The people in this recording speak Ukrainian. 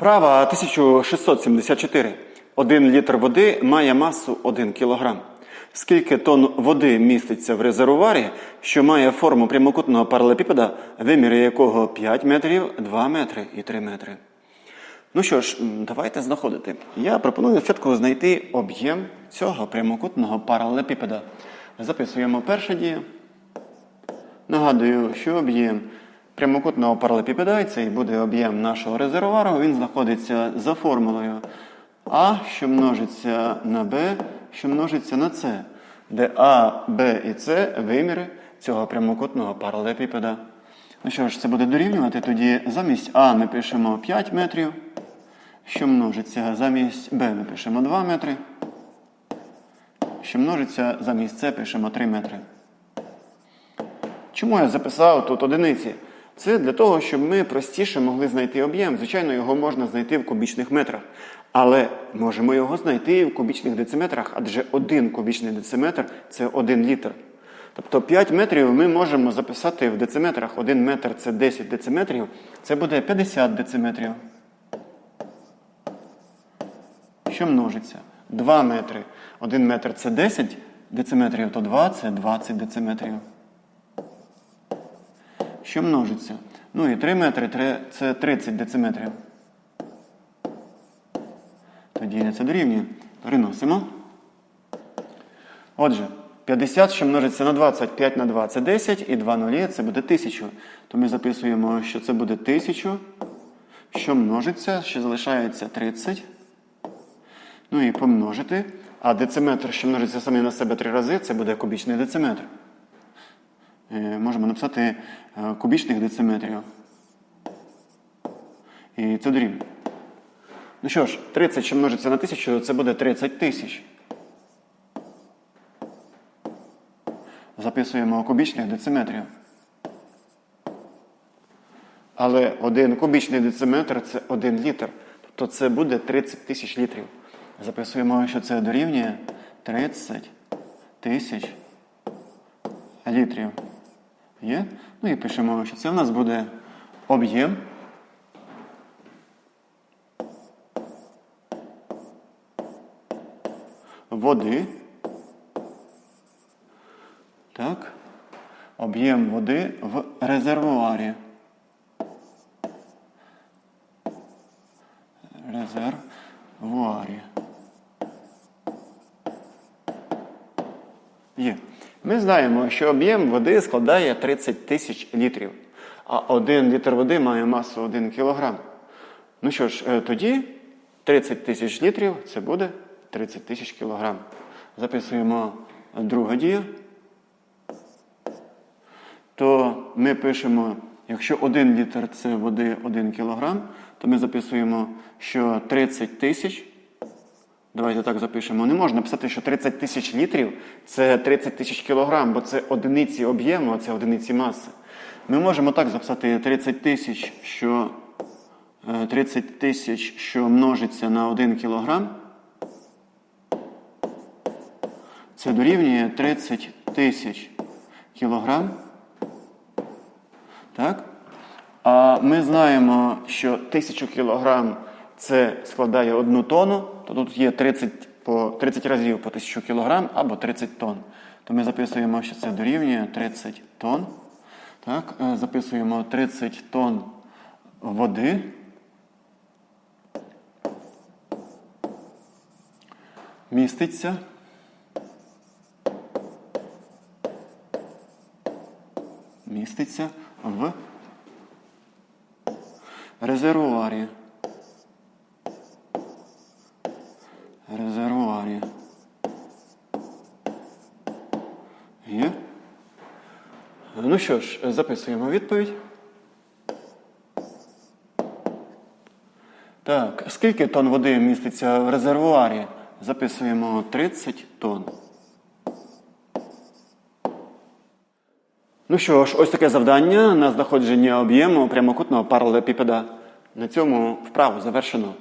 Вправа 1674. Один літр води має масу 1 кг. Скільки тонн води міститься в резервуарі, що має форму прямокутного паралепіпеда, виміри якого 5 метрів, 2 метри і 3 метри? Ну що ж, давайте знаходити. Я пропоную спочатку знайти об'єм цього прямокутного паралепіпеда. Записуємо перше дію. Нагадую, що об'єм прямокутного паралепіпеда, і цей буде об'єм нашого резервуару, він знаходиться за формулою А, що множиться на Б, що множиться на С, де А, Б і С виміри цього прямокутного паралепіпеда. Ну що ж, це буде дорівнювати, тоді замість А ми пишемо 5 метрів, що множиться замість Б ми пишемо 2 метри, що множиться замість С пишемо 3 метри. Чому я записав тут одиниці? Це для того, щоб ми простіше могли знайти об'єм. Звичайно, його можна знайти в кубічних метрах. Але можемо його знайти в кубічних дециметрах, адже один кубічний дециметр це один літр. Тобто 5 метрів ми можемо записати в дециметрах. 1 метр це 10 дециметрів, це буде 50 дециметрів. Що множиться? 2 метри. 1 метр це 10 дециметрів, то 2 це 20 дециметрів. Що множиться? Ну і 3 метри три- це 30 дециметрів. Тоді це дорівнює. Переносимо. Отже, 50, що множиться на 20, 5 на 2 це 10, і 2 нулі це буде 1000. То ми записуємо, що це буде 1000, що множиться, ще залишається 30. Ну і помножити. А дециметр, що множиться самі на себе три рази, це буде кубічний дециметр. Е, Можемо написати е, кубічних дециметрів. І це дорівнює. Ну що ж, 30, що множиться на 1000, це буде 30 тисяч. Записуємо кубічних дециметрів. Але один кубічний дециметр це 1 літр. Тобто це буде 30 тисяч літрів. Записуємо, що це дорівнює 30 тисяч літрів. Є? Ну і пишемо, що це в нас буде об'єм. Води. Так. Об'єм води в резервуарі. Є. Ми знаємо, що об'єм води складає 30 тисяч літрів, а 1 літр води має масу 1 кілограм. Ну що ж, е, тоді 30 тисяч літрів це буде 30 тисяч кілограм. Записуємо друга дія. То ми пишемо, якщо 1 літр це води 1 кілограм, то ми записуємо, що 30 тисяч Давайте так запишемо. Не можна писати, що 30 тисяч літрів це 30 тисяч кілограм, бо це одиниці об'єму, а це одиниці маси. Ми можемо так записати 30 тисяч, що е, 30 тисяч, що множиться на 1 кілограм. Це дорівнює 30 тисяч кілограм. Так? А ми знаємо, що 1000 кілограм це складає одну тонну, то тут є 30, по, 30 разів по 1000 кілограм або 30 тонн. То ми записуємо, що це дорівнює 30 тонн. Так, е, записуємо 30 тонн води. Міститься. Міститься в резервуарі. Резервуарі. Є? Ну що ж, записуємо відповідь. Так, скільки тонн води міститься в резервуарі? Записуємо 30 тонн. Ну що ж, ось таке завдання на знаходження об'єму прямокутного паралелепіпеда. На цьому вправу завершено.